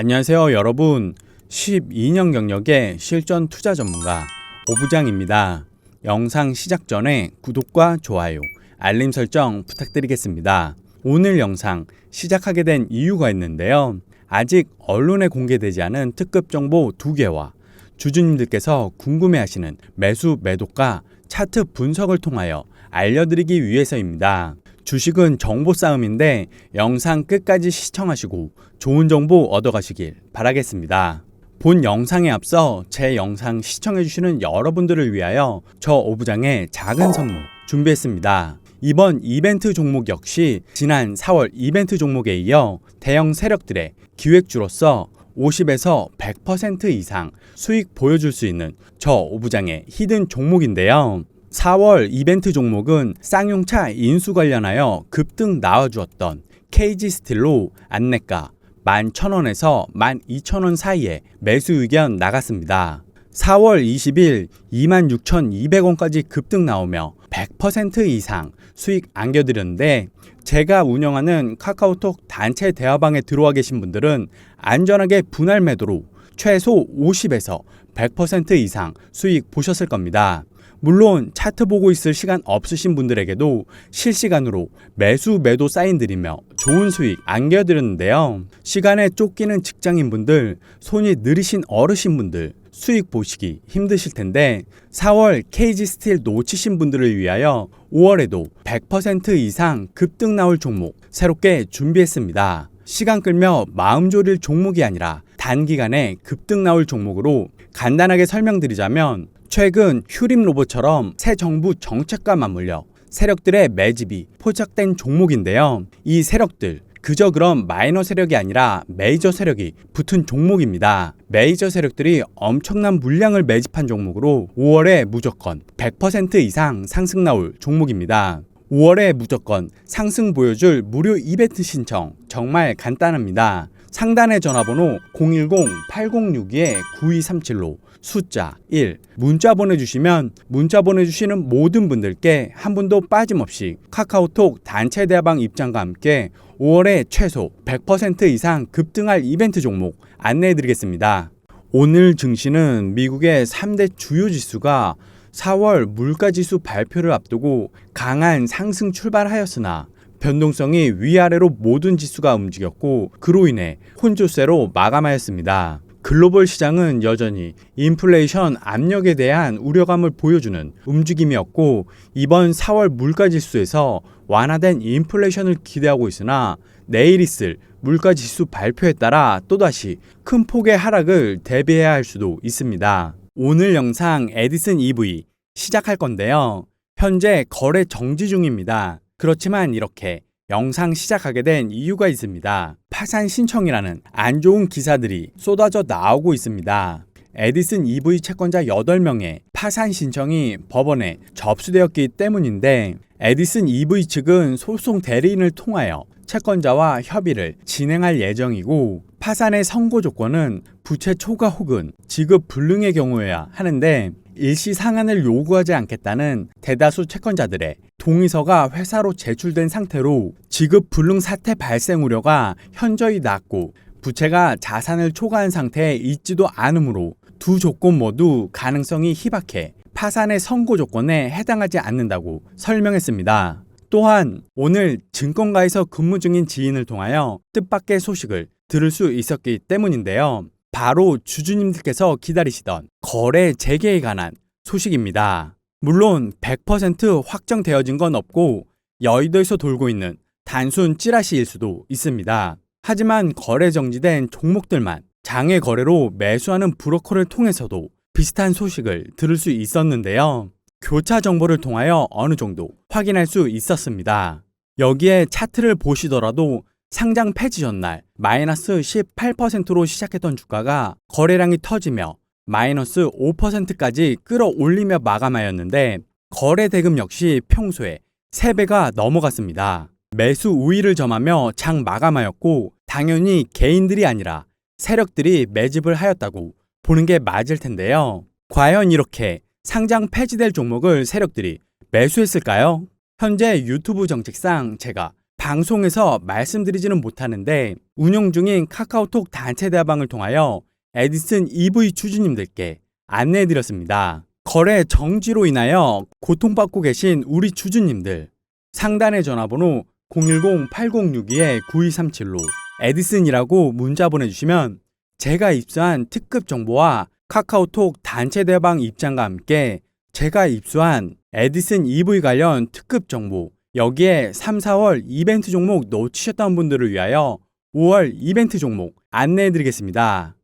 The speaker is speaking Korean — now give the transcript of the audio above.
안녕하세요, 여러분. 12년 경력의 실전 투자 전문가 오부장입니다. 영상 시작 전에 구독과 좋아요, 알림 설정 부탁드리겠습니다. 오늘 영상 시작하게 된 이유가 있는데요. 아직 언론에 공개되지 않은 특급 정보 두 개와 주주님들께서 궁금해하시는 매수 매도가 차트 분석을 통하여 알려드리기 위해서입니다. 주식은 정보 싸움인데 영상 끝까지 시청하시고 좋은 정보 얻어가시길 바라겠습니다. 본 영상에 앞서 제 영상 시청해주시는 여러분들을 위하여 저 오부장의 작은 선물 준비했습니다. 이번 이벤트 종목 역시 지난 4월 이벤트 종목에 이어 대형 세력들의 기획주로서 50에서 100% 이상 수익 보여줄 수 있는 저 오부장의 히든 종목인데요. 4월 이벤트 종목은 쌍용차 인수 관련하여 급등 나와주었던 KG 스틸로 안내가 11,000원에서 12,000원 사이에 매수 의견 나갔습니다. 4월 20일 26,200원까지 급등 나오며 100% 이상 수익 안겨드렸는데 제가 운영하는 카카오톡 단체 대화방에 들어와 계신 분들은 안전하게 분할 매도로 최소 50에서 100% 이상 수익 보셨을 겁니다. 물론 차트 보고 있을 시간 없으신 분들에게도 실시간으로 매수 매도 사인 드리며 좋은 수익 안겨드렸는데요. 시간에 쫓기는 직장인분들, 손이 느리신 어르신분들, 수익 보시기 힘드실 텐데 4월 KG 스틸 놓치신 분들을 위하여 5월에도 100% 이상 급등 나올 종목 새롭게 준비했습니다. 시간 끌며 마음 졸일 종목이 아니라 단기간에 급등 나올 종목으로 간단하게 설명드리자면 최근 휴림 로봇처럼 새 정부 정책과 맞물려 세력들의 매집이 포착된 종목인데요. 이 세력들 그저 그런 마이너 세력이 아니라 메이저 세력이 붙은 종목입니다. 메이저 세력들이 엄청난 물량을 매집한 종목으로 5월에 무조건 100% 이상 상승 나올 종목입니다. 5월에 무조건 상승 보여줄 무료 이벤트 신청 정말 간단합니다. 상단의 전화번호 010-8062-9237로 숫자 1 문자 보내주시면 문자 보내주시는 모든 분들께 한 분도 빠짐없이 카카오톡 단체 대화방 입장과 함께 5월에 최소 100% 이상 급등할 이벤트 종목 안내해드리겠습니다. 오늘 증시는 미국의 3대 주요 지수가 4월 물가지수 발표를 앞두고 강한 상승 출발하였으나 변동성이 위아래로 모든 지수가 움직였고 그로 인해 혼조세로 마감하였습니다. 글로벌 시장은 여전히 인플레이션 압력에 대한 우려감을 보여주는 움직임이었고 이번 4월 물가 지수에서 완화된 인플레이션을 기대하고 있으나 내일 있을 물가 지수 발표에 따라 또다시 큰 폭의 하락을 대비해야 할 수도 있습니다. 오늘 영상 에디슨 EV 시작할 건데요. 현재 거래 정지 중입니다. 그렇지만 이렇게 영상 시작하게 된 이유가 있습니다. 파산 신청이라는 안 좋은 기사들이 쏟아져 나오고 있습니다. 에디슨 EV 채권자 8명의 파산 신청이 법원에 접수되었기 때문인데 에디슨 EV 측은 소송 대리인을 통하여 채권자와 협의를 진행할 예정이고 파산의 선고 조건은 부채 초과 혹은 지급 불능의 경우여야 하는데 일시 상한을 요구하지 않겠다는 대다수 채권자들의 동의서가 회사로 제출된 상태로 지급 불능 사태 발생 우려가 현저히 낮고 부채가 자산을 초과한 상태에 있지도 않으므로 두 조건 모두 가능성이 희박해 파산의 선고 조건에 해당하지 않는다고 설명했습니다. 또한 오늘 증권가에서 근무 중인 지인을 통하여 뜻밖의 소식을 들을 수 있었기 때문인데요. 바로 주주님들께서 기다리시던 거래 재개에 관한 소식입니다. 물론 100% 확정되어진 건 없고 여의도에서 돌고 있는 단순 찌라시일 수도 있습니다. 하지만 거래 정지된 종목들만 장외 거래로 매수하는 브로커를 통해서도 비슷한 소식을 들을 수 있었는데요. 교차 정보를 통하여 어느 정도 확인할 수 있었습니다. 여기에 차트를 보시더라도 상장 폐지 전날 마이너스 18%로 시작했던 주가가 거래량이 터지며 마이너스 5%까지 끌어올리며 마감하였는데 거래 대금 역시 평소에 3배가 넘어갔습니다. 매수 우위를 점하며 장 마감하였고 당연히 개인들이 아니라 세력들이 매집을 하였다고 보는 게 맞을 텐데요. 과연 이렇게 상장 폐지될 종목을 세력들이 매수했을까요? 현재 유튜브 정책상 제가 방송에서 말씀드리지는 못하는데 운영 중인 카카오톡 단체 대화방을 통하여 에디슨 EV 주주님들께 안내해드렸습니다. 거래 정지로 인하여 고통받고 계신 우리 주주님들 상단의 전화번호 010-8062-9237로 에디슨이라고 문자 보내주시면 제가 입수한 특급 정보와 카카오톡 단체 대방 입장과 함께 제가 입수한 에디슨 EV 관련 특급 정보 여기에 3, 4월 이벤트 종목 놓치셨던 분들을 위하여 5월 이벤트 종목 안내해 드리겠습니다.